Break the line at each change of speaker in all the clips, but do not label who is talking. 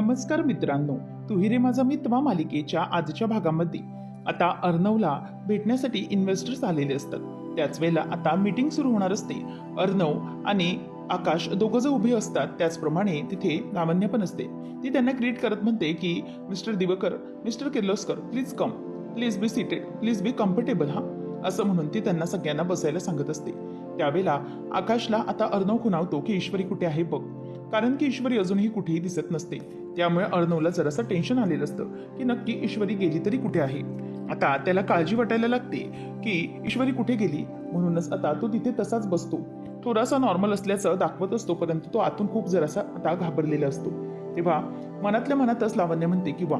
नमस्कार मित्रांनो तुही रे माझा मित्र मालिकेच्या आजच्या भागामध्ये. आता अर्णवला भेटण्यासाठी इन्व्हेस्टर्स आलेले असतात. त्याच वेळेला आता मीटिंग सुरू होणार असते. अर्णव आणि आकाश दोघं जर उभे असतात त्याचप्रमाणे तिथे लावण्य पण असते. ती त्यांना क्रिएट करत म्हणते की mister Divkar mister Kirloskar please come please be seated please be comfortable हा. असं म्हणून ती त्यांना सगळ्यांना बसायला सांगत असते. त्यावेळेला आकाशला आता अर्णव खुणावतो की ईश्वरी कुठे आहे बघ. कारण की ईश्वरी अजूनही कुठेही दिसत नसते. त्यामुळे अर्णवला जरासं टेन्शन आलेलं असतं की नक्की ईश्वरी गेली तरी कुठे आहे? आता त्याला काळजी वाटायला लागते की ईश्वरी कुठे गेली? म्हणूनच आता तो तिथे तसाच बसतो. थोडासा नॉर्मल असल्याचं दाखवत असतो परंतु तो आतून खूप जरासा आता घाबरलेला असतो. तेव्हा मनातल्या मनातच लावण्य म्हणते की वा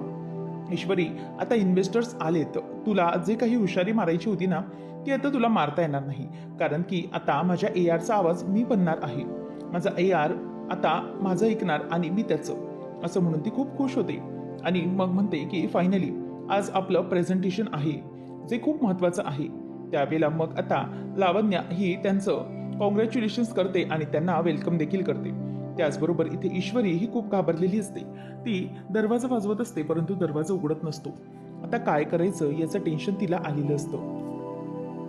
ईश्वरी आता इन्व्हेस्टर्स आलेत. तुला जे काही हुशारी मारायची होती ना ती आता तुला मारता येणार नाही. कारण की आता माझ्या ए आरचा आवाज मी बनणार आहे. माझा ए आर आता माझं ऐकणार आणि मी त्याचं. असं म्हणून ती खूप खुश होते. आणि मग म्हणते की फायनली आज आपलं प्रेझेंटेशन आहे जे खूप महत्त्वाचं आहे. त्यावेळेला मग आता लावण्या ही त्यांचं कॉंग्रॅच्युलेशन्स करते आणि त्यांना वेलकम देखील करते. त्याचबरोबर इथे ईश्वरी ही खूप घाबरलेली असते. ती दरवाजा वाजवत असते परंतु दरवाजा उघडत नसतो. आता काय करायचं याचं टेन्शन तिला आलेलं असतं.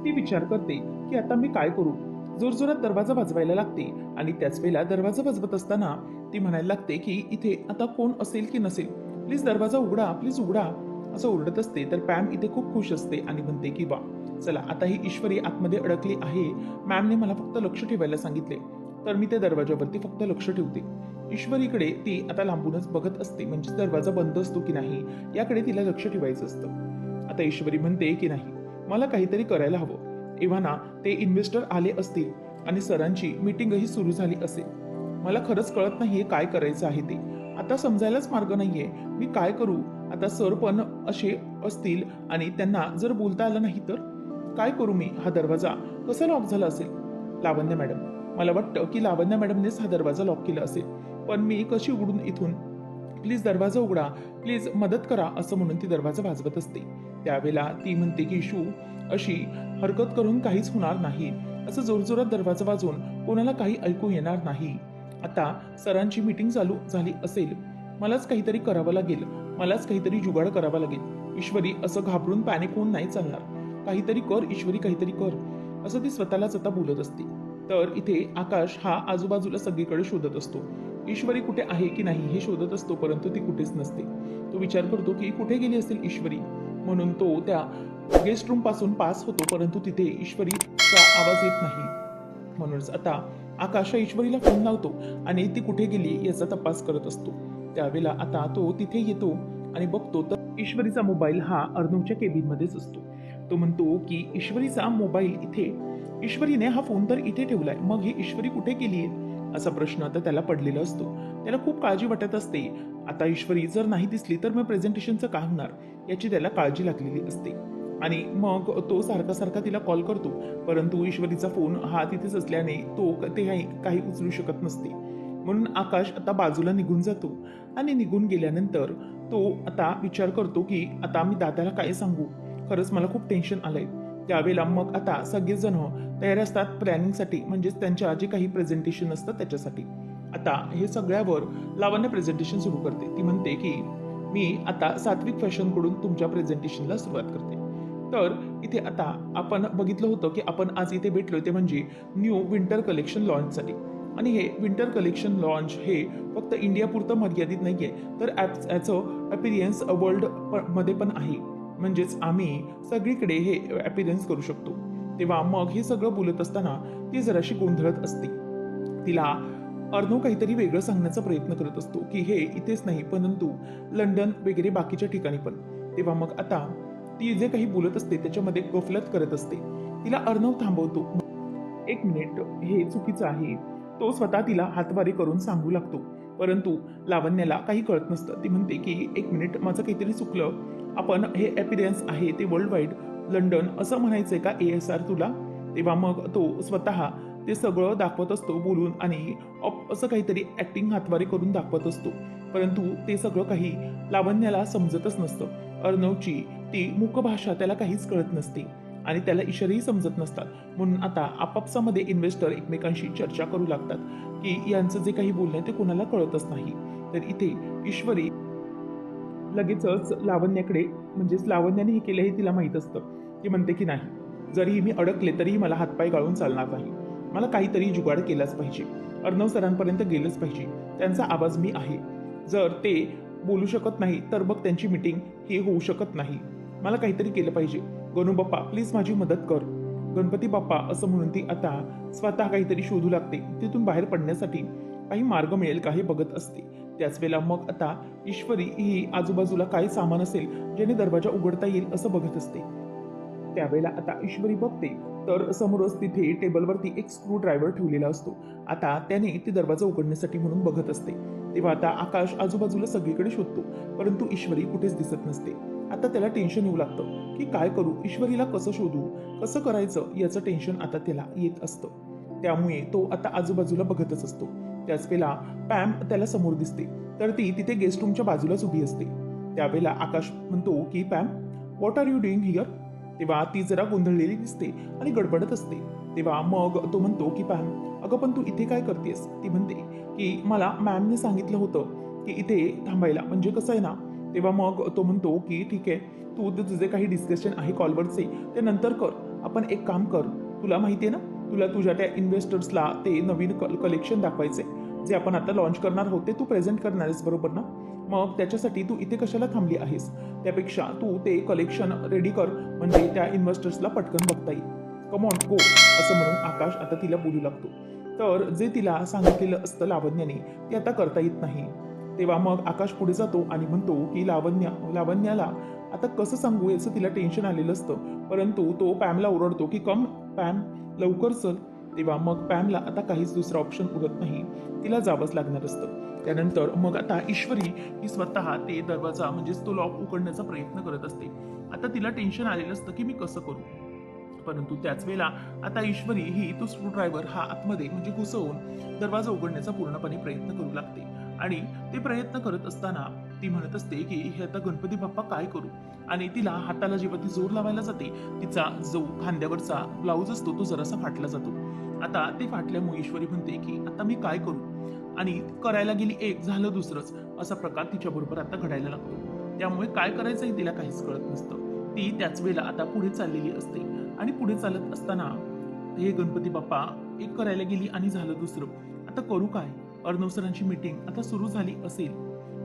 ती विचार करते की आता मी काय करू? जोरजोरात दरवाजा वाजवायला लागते आणि त्याच वेळेला दरवाजा वाजवत असताना ती म्हणायला लागते की इथे आता कोण असेल की नसेल? प्लीज दरवाजा उघडा प्लीज उघडा. असं ओरडत असते तर पॅम इथे खूप खुश असते आणि म्हणते की वा चला आता ही ईश्वरी आतमध्ये अडकली आहे. मॅमने मला फक्त लक्ष ठेवायला सांगितले. तर मी त्या दरवाजावरती फक्त लक्ष ठेवते. ईश्वरीकडे ती आता लांबूनच बघत असते म्हणजे दरवाजा बंद असतो की नाही याकडे तिला लक्ष ठेवायचं असतं. आता ईश्वरी म्हणते की नाही मला काहीतरी करायला हवं. एव्हाना ते इन्व्हेस्टर आले असतील आणि सरांची मीटिंगही सुरू झाली असेल. मला खरंच कळत नाहीये काय करायचं आहे ते. आता समजायलाच मार्ग नाहीये. मी काय करू? आता सर पण असे असतील आणि त्यांना जर बोलता आलं नाही तर? काय करू मी? हा दरवाजा कसा लॉक झाला असेल? लावण्य मॅडम मला वाटतं की लावण्य मॅडमनेच हा दरवाजा लॉक केला असेल. पण मी कशी उघडून इथून? प्लीज दरवाजा उघडा. प्लीज मदत करा असं म्हणून ती दरवाजा वाजवत असते. त्यावेळेला ती म्हणते की शू अशी हरकत करून काहीच होणार नाही. असं जोरजोरात दरवाजा वाजून कोणाला काही ऐकू येणार नाही. आता सरांची मीटिंग चालू झाली असेल. मलाच काहीतरी करावं लागेल. मलाच काहीतरी जुगाड करावा लागेल. ईश्वरी असं घाबरून पॅनिक होऊन नाही चालणार. काहीतरी कर ईश्वरी काहीतरी कर. असं ती स्वतःलाच आता बोलत असते. तर इथे आकाश हा आजूबाजूला सगळीकडे शोधत असतो. ईश्वरी कुठे आहे की नाही हे शोधत असतो परंतु ती कुठेच नसते. तो विचार करतो की कुठे गेली असेल ईश्वरी? म्हणून तो त्या गेस्ट रूमपासून पास होतो परंतु तिथे ईश्वरीचा आवाज येत नाही. म्हणूनच आता आकाश ईश्वरीला फोन लावतो आणि ती कुठे गेली याचा तपास करत असतो. त्यावेळेला आता तो तिथे येतो आणि बघतो तर ईश्वरीचा मोबाईल हा अर्णवच्या केबिनमध्येच असतो. तो म्हणतो की ईश्वरीचा मोबाईल इथे. ईश्वरीने हा फोन तर इथे ठेवलाय मग ही ईश्वरी कुठे गेली असा प्रश्न आता त्याला पडलेला असतो. त्याला खूप काळजी वाटत असते. आता ईश्वरी जर नाही दिसली तर मग प्रेझेंटेशनचं काय होणार याची त्याला काळजी लागलेली असते. आणि मग तो सारखा सारखा तिला कॉल करतो. परंतु ईश्वरीचा फोन हा तिथेच असल्याने तो ते काही काही उचलू शकत नसते. म्हणून आकाश आता बाजूला निघून जातो आणि निघून गेल्यानंतर तो आता विचार करतो की आता मी दादाला काय सांगू? खरंच मला खूप टेन्शन आलंय. त्यावेळेला मग आता सगळेजण तयार असतात प्लॅनिंगसाठी म्हणजेच त्यांच्या जे काही प्रेझेंटेशन असतं त्याच्यासाठी. आता हे सगळ्यावर लावण्य प्रेझेंटेशन सुरू करते. ती म्हणते की मी आता सात्विक फॅशनकडून तुमच्या प्रेझेंटेशनला सुरुवात करते. तर इथे आता आपण बघितलं होतं की आपण आज इथे भेटलो ते म्हणजे न्यू विंटर कलेक्शन लॉन्चसाठी आणि हे विंटर कलेक्शन लॉन्च हे फक्त इंडियापुरतं मर्यादित नाही आहे तर ॲप याचं अपिरियन्स वर्ल्डमध्ये पण आहे. म्हणजेच आम्ही सगळीकडे हे अपिरियन्स करू शकतो. तेव्हा मग हे सगळं बोलत असताना ती जराशी गोंधळत असते. तिला अर्णव काहीतरी वेगळं सांगण्याचा प्रयत्न करत असतो की हे इथेच नाही परंतु लंडन वगैरे बाकीच्या ठिकाणी पण. तेव्हा मग आता ती जे काही बोलत असते त्याच्यामध्ये गफलत करत असते. तिला अर्णव थांबवतो. एक मिनिट हे चुकीचं आहे. तो स्वतः तिला हातवारी करून सांगू लागतो. परंतु लावण्याला काही कळत नसतं. ती म्हणते की एक मिनिट माझं काहीतरी चुकलं. आपण हे ॲपिरियन्स आहे ते वर्ल्ड वाईड लंडन असं म्हणायचं आहे का ए एस आर तुला? तेव्हा मग तो स्वतः ते सगळं दाखवत असतो बोलून आणि अप- असं काहीतरी ॲक्टिंग हातवारी करून दाखवत असतो. परंतु ते सगळं काही लावण्याला समजतच नसतं. अर्णवची ती मुखभाषा त्याला काहीच कळत नसते आणि त्याला इशारेही समजत नसतात. म्हणून आता आपापसामध्ये इन्व्हेस्टर एकमेकांशी चर्चा करू लागतात की यांचं जे काही बोलणं आहे ते कोणाला कळतच नाही. तर इथे ईश्वरी लगेचच लावण्याकडे म्हणजेच लावण्याने हे केलं हे तिला माहीत असतं. ती म्हणते की नाही जरीही मी अडकले तरीही मला हातपाय गाळून चालणार नाही. मला काहीतरी जुगाड केलाच पाहिजे. अर्णव सरांपर्यंत गेलंच पाहिजे. त्यांचा आवाज मी आहे. जर ते बोलू शकत नाही तर मग त्यांची मीटिंग ही होऊ शकत नाही. मला काहीतरी केलं पाहिजे. गणू बाप्पा प्लीज माझी मदत कर. गणपती बाप्पा असं म्हणून ती आता स्वतः काहीतरी शोधू लागते. तिथून बाहेर पडण्यासाठी काही मार्ग मिळेल का हे बघत असते. त्याच वेळेला मग आता ईश्वरी ही आजूबाजूला काय सामान असेल ज्याने दरवाजा उघडता येईल असं बघत असते. त्यावेळेला आता ईश्वरी बघते. तर समोरच तिथे टेबलवरती एक स्क्रू ड्रायव्हर ठेवलेला असतो. आता त्याने ती दरवाजा उघडण्यासाठी म्हणून बघत असते. तेव्हा आता आकाश आजूबाजूला सगळीकडे शोधतो परंतु ईश्वरी कुठेच दिसत नसते. आता त्याला टेन्शन येऊ लागतं की काय करू ईश्वरीला कसं शोधू कसं करायचं याचं टेन्शन आता त्याला येत असतं. त्यामुळे तो आता आजूबाजूला बघतच असतो. त्याच वेळेला पॅम त्याला समोर दिसते तर ती तिथे गेस्ट रूमच्या बाजूलाच उभी असते. त्यावेळेला आकाश म्हणतो की Pam what are you doing here तेव्हा ती जरा गोंधळलेली दिसते आणि गडबडत असते. तेव्हा मग तो म्हणतो की पॅम अगं पण तू इथे काय करतेस? ती म्हणते की मला मॅमने सांगितलं होतं की इथे थांबायला. म्हणजे कसं आहे ना तेव्हा मग तो म्हणतो की ठीक आहे तू तुझे काही डिस्कशन आहे कॉलवरचे ते नंतर कर. आपण एक काम कर. तुला माहिती आहे ना तुला तुझ्या त्या इन्व्हेस्टर्सला ते नवीन कल कलेक्शन दाखवायचे जे आपण आता लॉन्च करणार आहोत ते तू प्रेझेंट करणार आहेस बरोबर ना? मग त्याच्यासाठी तू इथे कशाला थांबली आहेस? त्यापेक्षा तू ते कलेक्शन रेडी कर. म्हणजे त्या इन्व्हेस्टर्सला पटकन बघता येईल. कमॉन गो असं म्हणून आकाश आता तिला बोलू लागतो. तर जे तिला सांगितलेलं असतं लावण्याने ते आता करता येत नाही. तेव्हा मग आकाश पुढे जातो आणि म्हणतो की लावण्या लावण्याला आता कसं सांगू याचं तिला टेन्शन आलेलं असतं. परंतु तो पॅमला ओरडतो की कम पॅम लवकर चल. तेव्हा मग पॅमला आता काहीच दुसरा ऑप्शन उरत नाही. तिला जावंच लागणार असतं. त्यानंतर मग आता ईश्वरी ही स्वतः ते दरवाजा म्हणजेच तो लॉक उघडण्याचा प्रयत्न करत असते. आता तिला टेन्शन आलेलं असतं की मी कसं करू? परंतु त्याच वेळेला आता ईश्वरी ही तो स्क्रू ड्रायव्हर हा आतमध्ये म्हणजे घुसवून दरवाजा उघडण्याचा पूर्णपणे प्रयत्न करू लागते. आणि ते प्रयत्न करत असताना ती म्हणत असते की हे आता गणपती बाप्पा काय करू? आणि तिला हाताला जेव्हा ती जोर लावायला जाते तिचा जो खांद्यावरचा ब्लाऊज असतो तो जरासा फाटला जातो. आता ते फाटल्यामुळे ईश्वरी म्हणते की आता मी काय करू? आणि करायला गेली एक झालं दुसरंच असा प्रकार तिच्या बरोबर आता घडायला लागतो. त्यामुळे काय करायचंही तिला काहीच कळत नसतं. ती त्याच वेळेला आता पुढे चाललेली असते. आणि पुढे चालत असताना हे गणपती बाप्पा एक करायला गेली आणि झालं दुसरं. आता करू काय? अर्णव सरांची मीटिंग आता सुरू झाली असेल.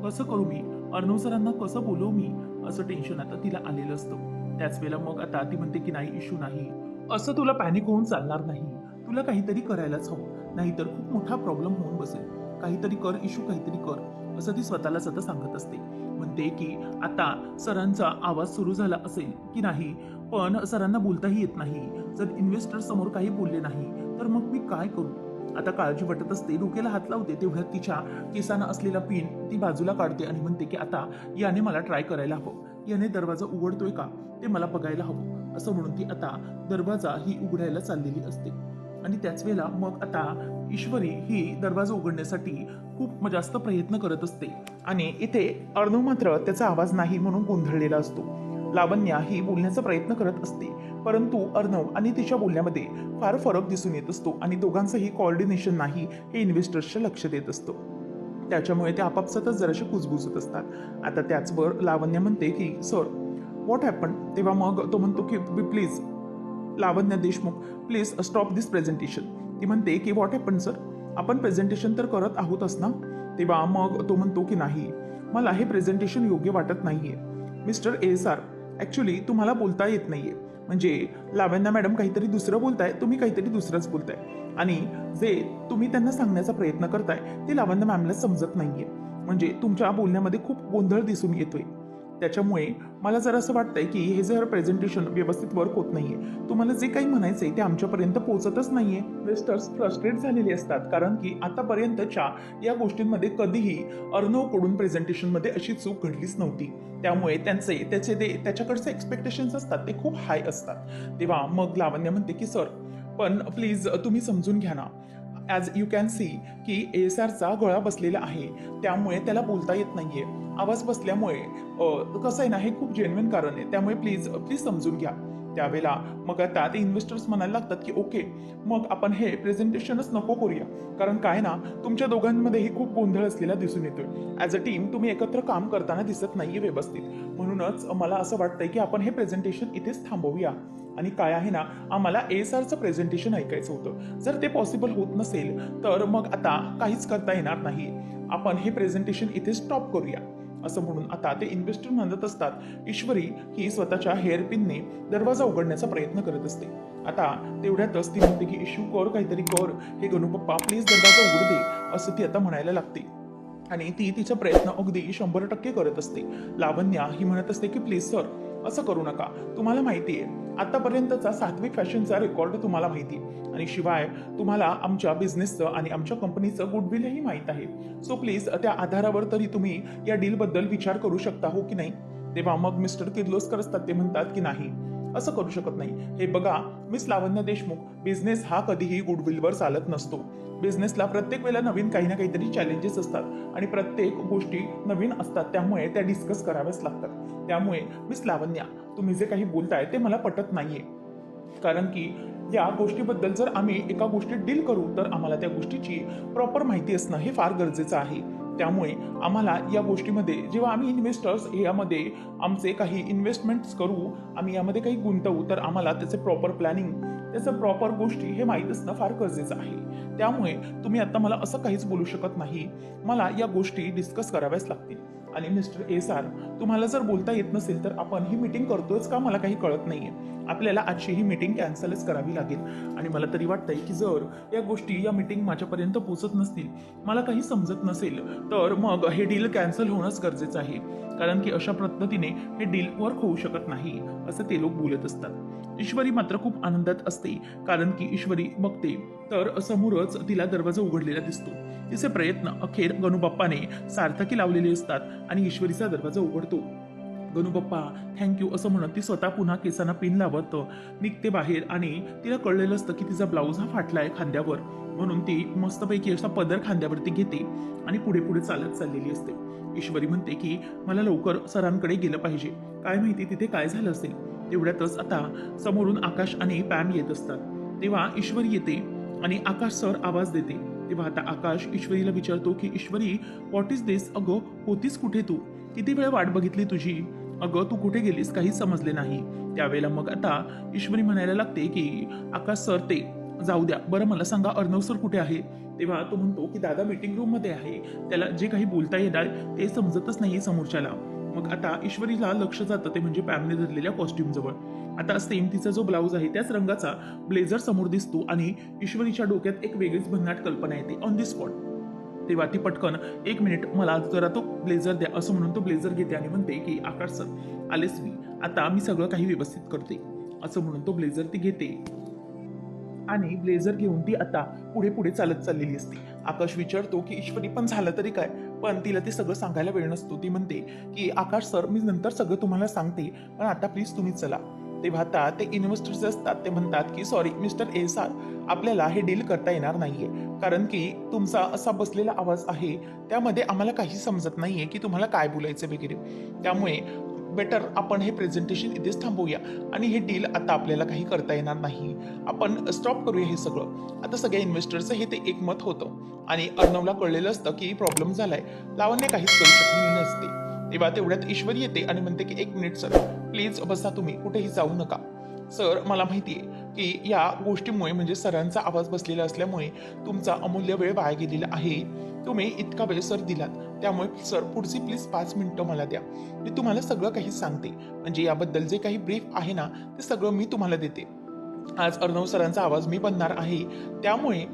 कसं करू मी? अर्णव सरांना कसं बोलवू मी? असं टेन्शन आता तिला आलेलं असतं. त्याच वेळेला मग आता ती म्हणते की नाही इशू नाही. असं तुला पॅनिक होऊन चालणार नाही. तुला काहीतरी करायलाच हवं. नाहीतर खूप मोठा प्रॉब्लेम होऊन बसेल. काहीतरी कर इशू काहीतरी कर. असं ती स्वतःलाच आता सांगत असते. म्हणते की आता सरांचा आवाज सुरू झाला असेल की नाही? पण सरांना बोलताही येत नाही. जर इन्व्हेस्टर समोर काही बोलले नाही तर मग मी काय करू? आता काळजी वाटत असते डोक्याला हात लावते तेवढ्यात तिच्या केसानं असलेला पिन ती बाजूला काढते आणि म्हणते की आता याने मला ट्राय करायला हवं. याने दरवाजा उघडतोय का? ते मला बघायला हवं. असं म्हणून ती आता दरवाजा ही उघडायला चाललेली असते. आणि त्याच वेळेला मग आता ईश्वरी ही दरवाजा उघडण्यासाठी खूप जास्त प्रयत्न करत असते. आणि इथे अर्णव मात्र त्याचा आवाज नाही म्हणून गोंधळलेला असतो. लावण्या ही बोलण्याचा प्रयत्न करत असते. परंतु अर्णव आणि तिच्या बोलण्यामध्ये फार फरक दिसून येत असतो आणि दोघांचंही कॉर्डिनेशन नाही हे इन्व्हेस्टर्सच्या लक्ष देत असतो. त्याच्यामुळे ते आपापसातच जराशी कुजबुजत असतात. आता त्याचवर लावण्य म्हणते की सर व्हॉट हॅपन तेव्हा मग तो म्हणतो की please Lavanya Deshmukh please stop this presentation ती म्हणते की व्हॉट हॅपन सर आपण प्रेझेंटेशन तर करत आहोतच ना. तेव्हा मग तो म्हणतो की नाही मला हे प्रेझेंटेशन योग्य वाटत नाहीये. मिस्टर एस आर ॲक्च्युली तुम्हाला बोलता येत नाहीये. म्हणजे लावण्या मॅडम काहीतरी दुसरं बोलताय तुम्ही काहीतरी दुसरंच बोलताय. आणि जे तुम्ही त्यांना सांगण्याचा प्रयत्न करताय ते लावण्य मॅमला समजत नाहीये. म्हणजे तुमच्या बोलण्यामध्ये खूप गोंधळ दिसून येतोय. त्याच्यामुळे मला जर असं वाटतंय की हे जर प्रेझेंटेशन व्यवस्थित वर्क होत नाहीये तुम्हाला जे काही म्हणायचंय ते आमच्यापर्यंत पोहोचतच नाहीये. वेस्टर्स फ्रस्ट्रेट झालेले असतात कारण की आतापर्यंतच्या या गोष्टींमध्ये कधीही अर्णवकडून प्रेझेंटेशनमध्ये अशी चूक घडलीच नव्हती. त्यामुळे त्यांचे त्याचे ते त्याच्याकडचे एक्सपेक्टेशन्स असतात ते खूप हाय असतात. तेव्हा मग लावण्य म्हणते की सर पण प्लीज तुम्ही समजून घ्या ना. ॲज यू कॅन सी की एस आरचा गळा बसलेला आहे. त्यामुळे त्याला बोलता येत नाहीये. आवाज बसल्यामुळे कसं आहे ना हे खूप जेन्युन कारण आहे. त्यामुळे प्लीज प्लीज समजून घ्या. त्यावेळेला मग आता ते इन्व्हेस्टर्स म्हणायला लागतात की ओके मग आपण हे प्रेझेंटेशनच नको करूया. कारण काय ना तुमच्या दोघांमध्येही खूप गोंधळ असलेला दिसून येतोय. ॲज अ टीम तुम्ही एकत्र काम करताना दिसत नाहीये व्यवस्थित. म्हणूनच मला असं वाटतंय की आपण हे प्रेझेंटेशन इथेच थांबवूया. आणि काय आहे ना आम्हाला एस आरचं प्रेझेंटेशन ऐकायचं होतं. जर ते पॉसिबल होत नसेल तर मग आता काहीच करता येणार नाही. आपण हे प्रेझेंटेशन इथे स्टॉप करूया. असं म्हणून आता ते इन्व्हेस्टर म्हणत असतात ईश्वरी ही स्वतःच्या हेअरपिनने दरवाजा उघडण्याचा प्रयत्न करत असते. आता तेवढ्यातच ती म्हणते की इश्यू कर काहीतरी कर. हे गणूपप्पा प्लीज दरवाजा उघड दे असं ती आता म्हणायला लागते. आणि ती तिचा प्रयत्न अगदी शंभर टक्के करत असते. लावण्या ही म्हणत असते की प्लीज सर असं करू नका. तुम्हाला माहिती आहे आतापर्यंतचा सात्विक फॅशनचा रेकॉर्ड तुम्हाला माहिती आणि शिवाय तुम्हाला आमच्या बिझनेसचं आणि आमच्या कंपनीचं गुडविलही माहीत आहे. सो प्लीज त्या आधारावर तरी तुम्ही या डीलबद्दल विचार करू शकता हो की नाही? तेव्हा मग मिस्टर किर्लोस्कर असतात ते म्हणतात की नाही. असं करू शकत नाही. हे बघा मिस लावण्य देशमुख बिझनेस हा कधीही गुडविलवर चालत नसतो. बिझनेसला प्रत्येक वेळेला नवीन काही ना काहीतरी चॅलेंजेस असतात. आणि प्रत्येक गोष्टी नवीन असतात. त्यामुळे त्या डिस्कस कराव्याच लागतात. त्यामुळे मिस लावण्या तुम्ही जे काही बोलताय ते मला पटत नाहीये. कारण की या गोष्टीबद्दल जर आम्ही एका गोष्टीत डील करू तर आम्हाला त्या गोष्टीची प्रॉपर माहिती असणं हे फार गरजेचं आहे. त्यामुळे आम्हाला या गोष्टीमध्ये जेव्हा आम्ही इन्व्हेस्टर्स यामध्ये आमचे काही इन्व्हेस्टमेंट्स करू आम्ही यामध्ये काही गुंतवू तर आम्हाला त्याचे प्रॉपर प्लॅनिंग त्याचं प्रॉपर गोष्टी हे माहीत असणं फार गरजेचं आहे. त्यामुळे तुम्ही आता मला असं काहीच बोलू शकत नाही. मला या गोष्टी डिस्कस कराव्याच लागतील. आणि मिस्टर एस आर तुम्हाला जर बोलता येत नसेल तर आपण ही मीटिंग करतोच का? मला काही कळत नाही आहे आपल्याला आजची ही मीटिंग कॅन्सलच करावी लागेल. आणि मला तरी वाटतंय की जर या गोष्टी या मीटिंग माझ्यापर्यंत पोहोचत नसतील मला काही समजत नसेल तर मग हे डील कॅन्सल होणंच गरजेचं आहे. कारण की अशा पद्धतीने हे डील वर्क होऊ शकत नाही असं ते लोक बोलत असतात. ईश्वरी मात्र खूप आनंदात असते कारण की ईश्वरी बघते तर समोरच तिला दरवाजा उघडलेला दिसतो. तिचे प्रयत्न अखेर गणूबाप्पाने सार्थकी लावलेले असतात आणि ईश्वरीचा दरवाजा उघडतो. गणूबाप्पा थँक्यू असं म्हणत ती स्वतः पुन्हा केसांना पिन लावत निघते बाहेर आणि तिला कळलेलं असतं की तिचा ब्लाऊज हा फाटलाय खांद्यावर. म्हणून ती मस्तपैकी असा पदर खांद्यावरती घेते आणि पुढे पुढे चालत चाललेली असते. ईश्वरी म्हणते की मला लवकर सरांकडे गेलं पाहिजे. काय माहिती तिथे काय झालं असेल? तेवढ्यातच आता समोरून आकाश आणि पॅम येत असतात. तेव्हा ईश्वरी येते आणि आकाश सर आवाज देते. तेव्हा आता आकाश ईश्वरीला विचारतो की ईश्वरी व्हॉट इज दिस अगं होतीस कुठे तू? किती वेळ वाट बघितली तुझी? अगं तू कुठे गेलीस? काहीच समजले नाही. त्यावेळेला मग आता ईश्वरी म्हणायला लागते की आकाश सर ते जाऊ द्या. बरं मला सांगा अर्णव सर कुठे आहे? तेव्हा तो म्हणतो की दादा मीटिंग रूममध्ये आहे. त्याला जे काही बोलता येणार ते समजतच नाही समोरच्याला. मग आता ईश्वरीला लक्ष जातं ते म्हणजे पॅमने धरलेल्या कॉस्ट्युम जवळ. आता सेम तिचा जो ब्लाऊज आहे त्याच रंगाचा ब्लेझर समोर दिसतो आणि ईश्वरीच्या डोक्यात एक वेगळीच भन्नाट कल्पना येते. ऑन दी स्पॉट तेव्हा ती पटकन एक मिनिट मला जरा तो ब्लेझर द्या असं म्हणून तो ब्लेझर घेते आणि म्हणते की आकाश सर आलेच मी. आता मी सगळं काही व्यवस्थित करते. असं म्हणून तो ब्लेझर ती घेते. आणि ब्लेझर घेऊन ती आता पुढे पुढे चालत चाललेली असते. आकाश विचारतो की ईश्वरी पण झालं तरी काय? पण तिला ते सगळं सांगायला वेळ नसतो. ती म्हणते की आकाश सर मी नंतर सगळं तुम्हाला सांगते. पण आता प्लीज तुम्ही चला. तेव्हा आता ते इन्व्हेस्टर्स असतात ते म्हणतात की सॉरी मिस्टर ए सार आपल्याला हे डील करता येणार नाहीये. कारण की तुमचा असा बसलेला आवाज आहे त्यामध्ये आम्हाला काही समजत नाहीये की तुम्हाला काय बोलायचं वगैरे. त्यामुळे बेटर आपण हे प्रेझेंटेशन इथेच थांबवूया आणि हे डील आता आपल्याला काही करता येणार नाही. आपण स्टॉप करूया हे सगळं. आता सगळ्या इन्व्हेस्टरचं हे ते एकमत होतं. आणि अर्णवला कळलेलं असतं की प्रॉब्लेम झालाय. लावण्य काहीच करू शकली नसते. तेव्हा तेवढ्यात ईश्वरी येते आणि म्हणते की एक मिनिट सर. प्लीज बसा तुम्ही कुठेही जाऊ नका. सर मला माहिती आहे की या गोष्टीमुळे म्हणजे सरांचा आवाज बसलेला असल्यामुळे तुमचा अमूल्य वेळ वाया गेलेला आहे. तुम्ही इतका वेळ सर दिलात. त्यामुळे सर पुढची प्लीज पाच मिनिटं मला द्या. मी तुम्हाला सगळं काही सांगते. म्हणजे याबद्दल जे काही ब्रीफ आहे ना ते सगळं मी तुम्हाला देते. आज अर्णव सरांचा आवाज मी बनणार आहे. त्यामुळे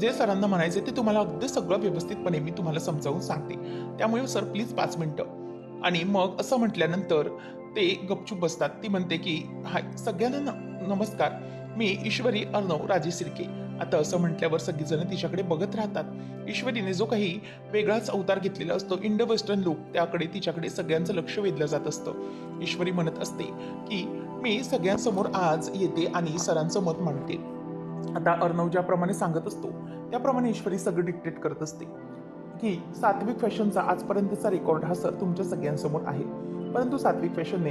जे सरांना म्हणायचे ते तुम्हाला अगदी सगळं व्यवस्थितपणे मी तुम्हाला समजावून सांगते. त्यामुळे सर प्लीज पाच मिनिटं. आणि मग असं म्हटल्यानंतर ते गपचूप बसतात. ती म्हणते की हाय सगळ्यांना न- नमस्कार. मी ईश्वरी अर्णव राजे सिरके आता असं म्हटल्यावर सगळीजण तिच्याकडे बघत राहतात. ईश्वरीने जो काही वेगळाच अवतार घेतलेला असतो इंडो वेस्टर्न लुक त्याकडे तिच्याकडे सगळ्यांचं लक्ष वेधलं जात असतं. ईश्वरी म्हणत असते की मी सगळ्यांसमोर आज येते आणि सरांचं मत मांडते. आता अर्णव ज्याप्रमाणे सांगत असतो त्याप्रमाणे ईश्वरी सगळं डिक्टेट करत असते. की सात्विक फॅशनचा आजपर्यंतचा रेकॉर्ड हा सर तुमच्या सगळ्यांसमोर आहे. परंतु सात्विक फॅशनने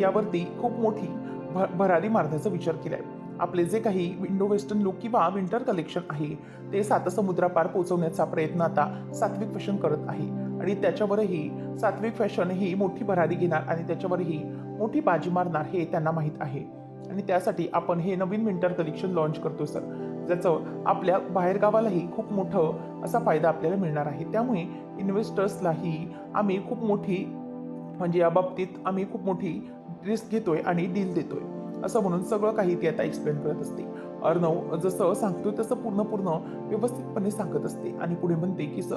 यावरती खूप मोठी भ- भरारी मारण्याचा विचार केला आहे आपले जे काही विंडो वेस्टर्न लुक किंवा विंटर कलेक्शन आहे ते सात समुद्रापार पोहोचवण्याचा प्रयत्न आता सात्विक फॅशन करत आहे. आणि त्याच्यावरही सात्विक फॅशन ही मोठी भरारी घेणार आणि त्याच्यावरही मोठी बाजी मारणार हे त्यांना माहीत आहे. आणि त्यासाठी आपण हे नवीन विंटर कलेक्शन लॉन्च करतो सर ज्याचं आपल्या बाहेरगावालाही खूप मोठं असा फायदा आपल्याला मिळणार आहे. त्यामुळे इन्व्हेस्टर्सलाही आम्ही खूप मोठी म्हणजे या बाबतीत आम्ही खूप मोठी रिस्क घेतोय आणि डील देतोय. असं म्हणून सगळं काही ती आता एक्सप्लेन करत असते. अर्णव जसं सांगतोय तसं पूर्ण पूर्ण व्यवस्थितपणे सांगत असते आणि पुढे म्हणते की सर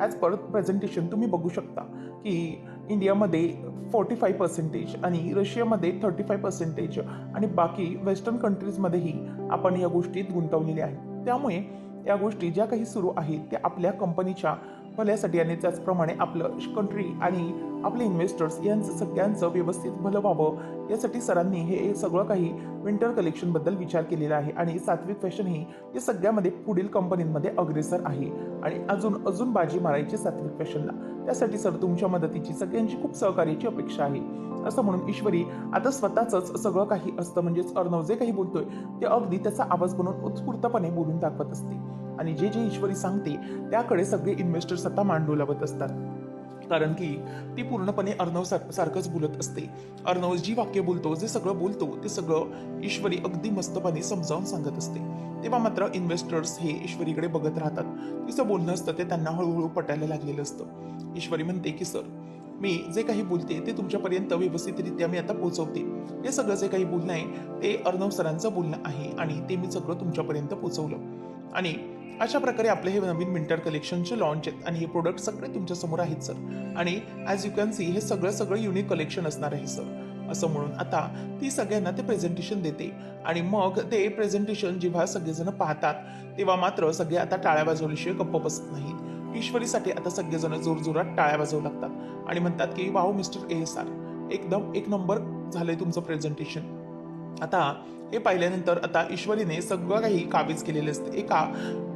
ॲज पर प्रेझेंटेशन तुम्ही बघू शकता की इंडियामध्ये फोर्टी फाय पर्सेंटेज आणि रशियामध्ये थर्टी फाय पर्सेंटेज आणि बाकी वेस्टर्न कंट्रीजमध्येही आपण या गोष्टीत गुंतवलेल्या आहेत त्यामुळे या गोष्टी ज्या काही सुरू आहेत त्या आपल्या कंपनीच्या भल्यासाठी आणि त्याचप्रमाणे आपलं कंट्री आणि आपले इन्व्हेस्टर्स यांचं सगळ्यांचं व्यवस्थित भलं व्हावं. यासाठी सरांनी हे सगळं काही विंटर कलेक्शनबद्दल विचार केलेला आहे. आणि सात्विक फॅशन ही या सगळ्यामध्ये पुढील कंपनीमध्ये अग्रेसर आहे. आणि अजून अजून बाजी मारायची सात्विक फॅशनला त्यासाठी सर तुमच्या मदतीची सगळ्यांची खूप सहकार्याची अपेक्षा आहे. असं म्हणून ईश्वरी आता स्वतःच सगळं काही असतं. म्हणजेच अर्णव जे काही बोलतोय ते अगदी त्याचा आवाज बनवून उत्स्फूर्तपणे बोलून दाखवत असते. आणि जे जे ईश्वरी सांगते त्याकडे सगळे इन्व्हेस्टर्स आता मांडू लावत असतात. कारण की ती पूर्णपणे अर्णव सार सारखंच बोलत असते. अर्णव जी वाक्य बोलतो जे सगळं बोलतो ते सगळं ईश्वरी अगदी मस्तपणे समजावून सांगत असते. तेव्हा मात्र इन्व्हेस्टर्स हे ईश्वरीकडे बघत राहतात. तिचं बोलणं असतं ते त्यांना हळूहळू पटायला लागलेलं असतं. ईश्वरी म्हणते की सर मी जे काही बोलते ते तुमच्यापर्यंत व्यवस्थितरित्या मी आता पोहोचवते हे सगळं जे काही बोलणं आहे ते अर्णव सरांचं बोलणं आहे आणि ते मी सगळं तुमच्यापर्यंत पोहोचवलं आणि अशा प्रकारे आपले हे नवीन विंटर कलेक्शनचे लॉन्च आहेत आणि हे प्रोडक्ट सगळे तुमच्यासमोर आहेत सर. आणि ॲज यू कॅन सी हे सगळं सगळं युनिक कलेक्शन असणार आहे सर. असं म्हणून आता ती सगळ्यांना ते प्रेझेंटेशन देते. आणि मग ते प्रेझेंटेशन जेव्हा सगळेजण पाहतात तेव्हा मात्र सगळे आता टाळ्या वाजवल्याशिवाय गप्प बसत नाहीत. ईश्वरीसाठी आता सगळेजण जोरजोरात टाळ्या वाजवू लागतात. आणि म्हणतात की वाव मिस्टर ए आर एकदम एक नंबर झालंय तुमचं प्रेझेंटेशन आता हे पाहिल्यानंतर आता ईश्वरीने सगळं काही काबीज केलेले असते. एका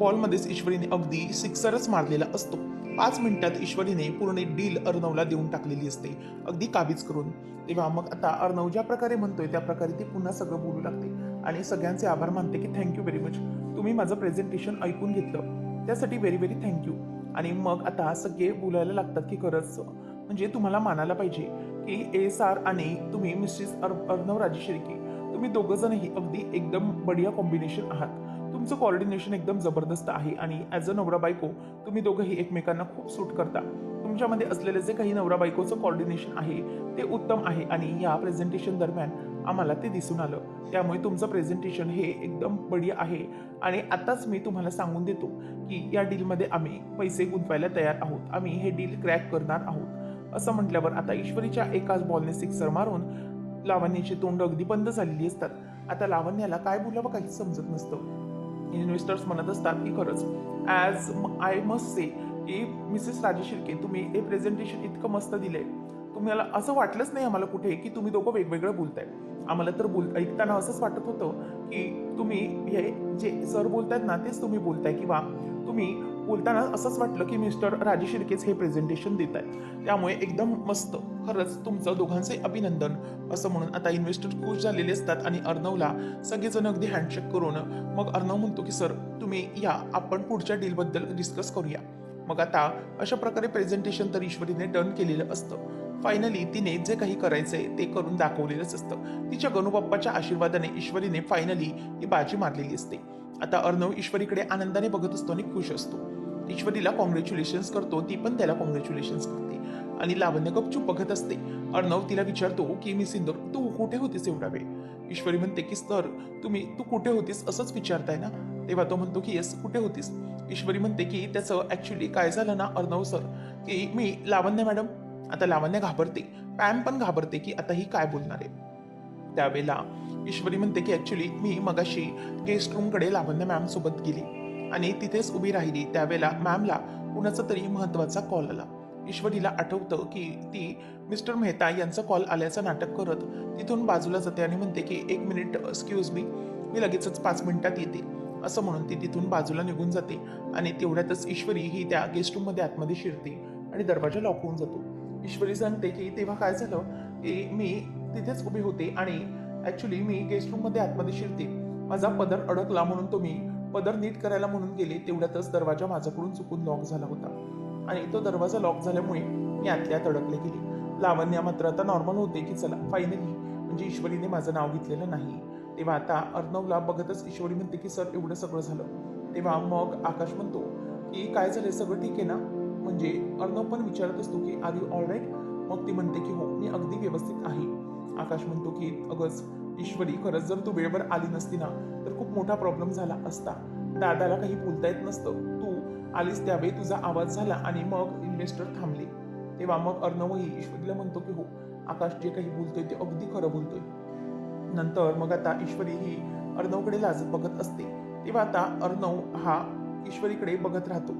बॉलमध्येच ईश्वरीने अगदी सिक्सरच मारलेला असतो. पाच मिनिटात ईश्वरीने पूर्ण डील अर्णवला देऊन टाकलेली असते. अगदी काबीज करून. तेव्हा मग आता अर्णव ज्या प्रकारे म्हणतोय त्या प्रकारे ती पुन्हा सगळं बोलू लागते. आणि सगळ्यांचे आभार मानते की थँक्यू व्हेरी मच तुम्ही माझं प्रेझेंटेशन ऐकून घेतलं. त्यासाठी व्हेरी व्हेरी थँक्यू आणि मग आता सगळे बोलायला लागतात की खरंच म्हणजे तुम्हाला मानायला पाहिजे की एस आर आणि तुम्ही मिसेस अर अर्णव राजेशिर्के तुम्ही दोघं जणही अगदी एकदम बढिया कॉम्बिनेशन आहात. तुमचं कॉर्डिनेशन एकदम जबरदस्त आहे आणि ॲज अ नवरा बायको तुम्ही दोघंही एकमेकांना खूप सूट करता. तुमच्यामध्ये असलेलं जे काही नवरा बायकोचं कॉर्डिनेशन आहे ते उत्तम आहे आणि या प्रेझेंटेशन दरम्यान आम्हाला ते दिसून आलं. त्यामुळे तुमचं प्रेझेंटेशन हे एकदम बढिया आहे. आणि आताच मी तुम्हाला सांगून देतो की या डीलमध्ये आम्ही पैसे गुंतवायला तयार आहोत. आम्ही हे डील क्रॅक करणार आहोत. असं म्हटल्यावर आता ईश्वरीच्या एकाच बॉलने सिक्सर मारून लावण्याची तोंड अगदी बंद झालेली असतात. आता लावण्याला काय बोलावं काहीच समजत नसतं. इन्व्हेस्टर्स म्हणत असतात की खरंच ॲज आय मस्ट से की मिसेस राजेशिर्के तुम्ही हे प्रेझेंटेशन इतकं मस्त दिलंय. तुम्हाला असं वाटलंच नाही आम्हाला कुठे की तुम्ही दोघं वेगवेगळं बोलताय. आम्हाला तर बोल ऐकताना असंच वाटत होतं की तुम्ही हे जे सर बोलतायत ना तेच तुम्ही बोलताय. किंवा तुम्ही बोलताना असंच वाटलं की मिस्टर राजे शिर्केच हे प्रेझेंटेशन देत आहेत त्यामुळे एकदम मस्त खरंच तुमचं दोघांचे अभिनंदन. असं म्हणून आता इन्व्हेस्टर खुश झालेले असतात आणि अर्णवला सगळेजण अगदी हँडशेक करून मग अर्णव म्हणतो की सर तुम्ही या आपण पुढच्या डीलबद्दल डिस्कस करूया. मग आता अशा प्रकारे प्रेझेंटेशन तर ईश्वरीने डन केलेलं असतं. फायनली तिने जे काही करायचंय ते करून दाखवलेलंच असतं. तिच्या गणूबाप्पाच्या आशीर्वादाने ईश्वरीने फायनली ही बाजी मारलेली असते. आता अर्णव ईश्वरीकडे आनंदाने बघत असतो आणि खुश असतो. ईश्वरीला कॉंग्रॅच्युलेशन्स करतो ती पण त्याला कॉंग्रॅच्युलेशन्स करते. आणि लावण्य गपचूप बघत असते. अर्णव तिला विचारतो की मी सिंदूर तू कुठे होतीस एवढा वेळ? ईश्वरी म्हणते की सर तुम्ही तू कुठे होतीस असंच विचारताय ना? तेव्हा तो म्हणतो की येस कुठे होतीस? ईश्वरी म्हणते की त्याचं ऍक्च्युली काय झालं ना अर्णव सर की मी लावण्य मॅडम आता लावण्य घाबरते पॅम पण घाबरते की आता ही काय बोलणार आहे. त्यावेळेला ईश्वरी म्हणते की ऍक्च्युली मी मगाशी गेस्ट रूमकडे लावण्य मॅम सोबत गेली आणि तिथेच उभी राहिली. त्यावेळेला मॅमला कुणाचा तरी महत्त्वाचा कॉल आला. ईश्वरीला आठवतं की ती मिस्टर मेहता यांचा कॉल आल्याचं नाटक करत तिथून बाजूला जाते आणि म्हणते की एक मिनिट एक्सक्यूज मी मी लगेचच पाच मिनिटात येते. असं म्हणून ती तिथून बाजूला निघून जाते आणि तेवढ्यातच ईश्वरी ही त्या गेस्ट रूममध्ये आतमध्ये शिरते आणि दरवाजा लॉक होऊन जातो. ईश्वरी सांगते की तेव्हा काय झालं की मी तिथेच उभी होते आणि ॲक्च्युली मी गेस्ट रूममध्ये आतमध्ये शिरते. माझा पदर अडकला म्हणून तो मी पदर नीट करायला म्हणून गेले तेवढ्यातच दरवाजा माझ्याकडून चुकून लॉक झाला होता. आणि तो दरवाजा लॉक झाल्यामुळे मी आतल्यात अडकले गेले. लावण्या मात्र आता नॉर्मल होते की चला फायनली म्हणजे ईश्वरीने माझं नाव घेतलेलं नाही. तेव्हा आता अर्णवला बघतच ईश्वरी म्हणते की सर एवढं सगळं झालं. तेव्हा मग आकाश म्हणतो की काय झालं सगळं ठीक आहे ना? म्हणजे अर्णव पण विचारत असतो की आर यू ऑल राईट मग ती म्हणते की हो मी अगदी व्यवस्थित आहे. आकाश म्हणतो की अगस ईश्वरी खरंच जर तू वेळेवर आली नसती ना तर खूप मोठा प्रॉब्लेम झाला असता. दादाला काही बोलता येत नसतं. तू आलीस त्यावेळी तुझा आवाज झाला आणि मग इन्व्हेस्टर थांबले. तेव्हा मग अर्णवही ईश्वरीला म्हणतो की हो आकाश जे काही बोलतोय ते अगदी खरं बोलतोय. नंतर मग आता ईश्वरी ही अर्णवकडे लाजत बघत असते. तेव्हा आता अर्णव हा ईश्वरीकडे बघत राहतो.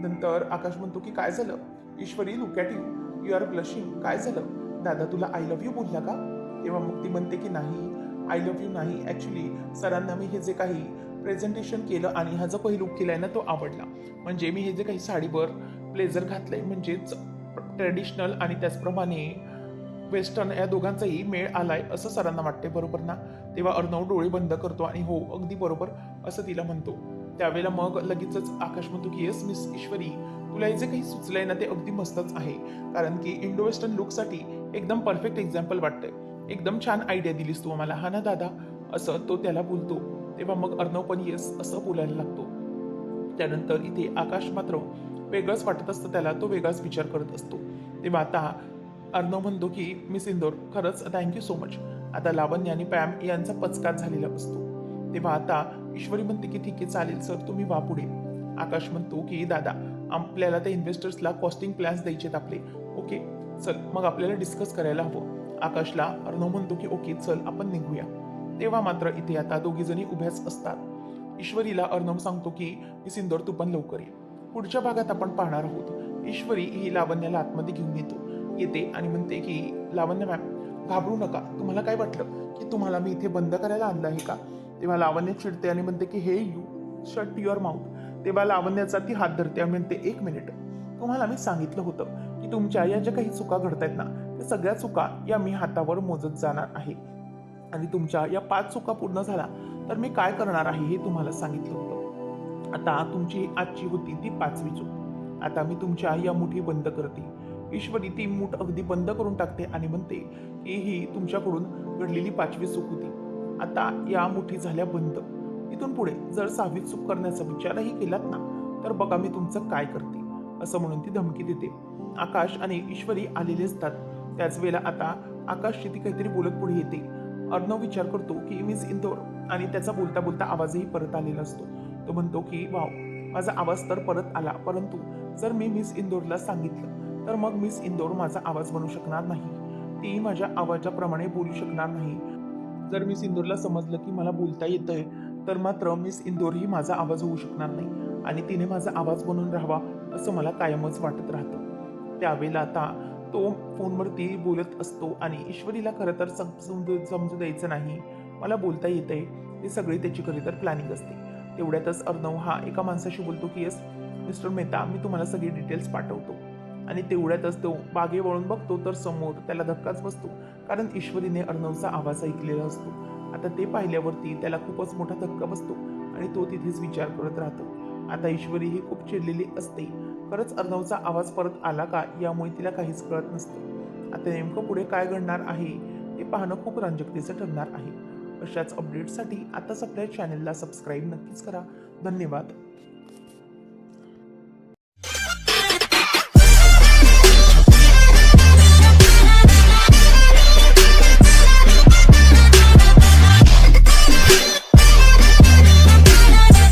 नंतर आकाश म्हणतो की काय झालं? Ishwari look at you you are blushing काय झालं? दादा तुला आय लव्ह यू बोलला का? तेव्हा मग ती म्हणते की नाही आय लव्ह यू नाही. ॲक्च्युली सरांना मी हे जे काही प्रेझेंटेशन केलं आणि हा जो काही लुक केलाय ना तो आवडला. म्हणजे मी हे जे काही साडीवर ब्लेझर घातलंय म्हणजेच ट्रेडिशनल आणि त्याचप्रमाणे वेस्टर्न या दोघांचाही मेळ आलाय असं सरांना वाटते बरोबर ना? तेव्हा अर्णव डोळे बंद करतो आणि हो अगदी बरोबर असं तिला म्हणतो. त्यावेळेला मग लगेचच आकाश म्हणतो की येस मिस ईश्वरी तुला जे काही सुचलंय ना ते अगदी मस्तच आहे. कारण की इंडो वेस्टर्न लुकसाठी एकदम परफेक्ट एक्झाम्पल वाटतंय. एकदम छान आयडिया दिलीस तू आम्हाला. हा ना दादा? असं तो त्याला बोलतो. तेव्हा मग अर्णव पण येस असं बोलायला लागतो. त्यानंतर इथे आकाश मात्र वेगळंच वाटत असतं त्याला. तो वेगळाच विचार करत असतो. तेव्हा आता अर्णव म्हणतो की मिस इंदोर खरंच थँक्यू सो मच आता लावण्य आणि पॅम यांचा पचकात झालेला असतो. तेव्हा आता ईश्वरी म्हणते की ठीक आहे चालेल सर तुम्ही वा पुढे. आकाश म्हणतो की दादा आपल्याला त्या इन्व्हेस्टर्सला कॉस्टिंग प्लॅन्स द्यायचेत आपले. ओके चल मग आपल्याला डिस्कस करायला हवं. आकाशला अर्णव म्हणतो की ओके चल आपण निघूया. तेव्हा मात्र इथे आता दोघी जणी उभ्याच असतात. ईश्वरीला अर्णव सांगतो की मिस तू पण लवकर ये. पुढच्या भागात आपण पाहणार आहोत. ईश्वरी ही लावण्याला आतमध्ये घेऊन येतो. येते आणि म्हणते की लावण्य मॅम घाबरू नका. तुम्हाला काय वाटलं की तुम्हाला मी इथे बंद करायला आणलं आहे का? तेव्हा लावण्य चिडते आणि म्हणते की हे यू शट युअर माउथ तेव्हा लावण्याचा ती हात धरते आणि म्हणते एक मिनिट तुम्हाला मी सांगितलं होतं की तुमच्या या ज्या काही चुका घडतायत ना त्या सगळ्या चुका या मी हातावर मोजत जाणार आहे. आणि तुमच्या या पाच चुका पूर्ण झाला तर मी काय करणार आहे हे तुम्हाला सांगितलं होतं. आता तुमची आजची होती ती पाचवी चूक. आता मी तुमच्या या मुठी बंद करते. ईश्वरी ती मूठ अगदी बंद करून टाकते आणि म्हणते की ही तुमच्याकडून घडलेली पाचवी चूक होती. आता या मुठी झाल्या बंद. इथून पुढे जर सहावीत चूक करण्याचा विचारही केलात ना तर बघा मी तुमचं काय करते असं म्हणून ती धमकी देते. आकाश आणि ईश्वरी आलेले असतात. त्याच वेळेला आता आकाशची ती काहीतरी बोलत पुढे येते. अर्णव विचार करतो की मिस इंदोर आणि त्याचा बोलता बोलता आवाजही परत आलेला असतो. तो म्हणतो की वाव माझा आवाज तर परत आला परंतु जर मी मिस इंदोरला सांगितलं तर मग मिस इंदोर माझा आवाज बनू शकणार नाही. ती माझ्या आवाजाप्रमाणे बोलू शकणार नाही. जर मी सिंदूरला समजलं की मला बोलता येतंय तर मात्र मिस इंदोर ही माझा आवाज होऊ शकणार नाही आणि तिने माझा आवाज बनून राहावा असं मला कायमच वाटत राहतं. त्यावेळेला आता तो फोनवरती बोलत असतो आणि ईश्वरीला खरं तर समजू समजू द्यायचं नाही. मला बोलता येतंय हे सगळी त्याची खरी तर प्लॅनिंग असते. तेवढ्यातच अर्णव हा एका माणसाशी बोलतो की येस मिस्टर मेहता मी तुम्हाला सगळी डिटेल्स पाठवतो. आणि तेवढ्यातच तो बागे वळून बघतो तर समोर त्याला धक्काच बसतो. कारण ईश्वरीने अर्णवचा आवाज ऐकलेला असतो. आता ते पाहिल्यावरती त्याला खूपच मोठा धक्का बसतो आणि तो तिथेच विचार करत राहतो. आता ईश्वरी ही खूप चिडलेली असते. खरंच अर्णवचा आवाज परत आला का यामुळे तिला काहीच कळत नसतं. आता नेमकं पुढे काय घडणार आहे हे पाहणं खूप रंजकतेचं ठरणार आहे. अशाच अपडेट्ससाठी आताच आपल्या चॅनलला सबस्क्राईब नक्कीच करा. धन्यवाद.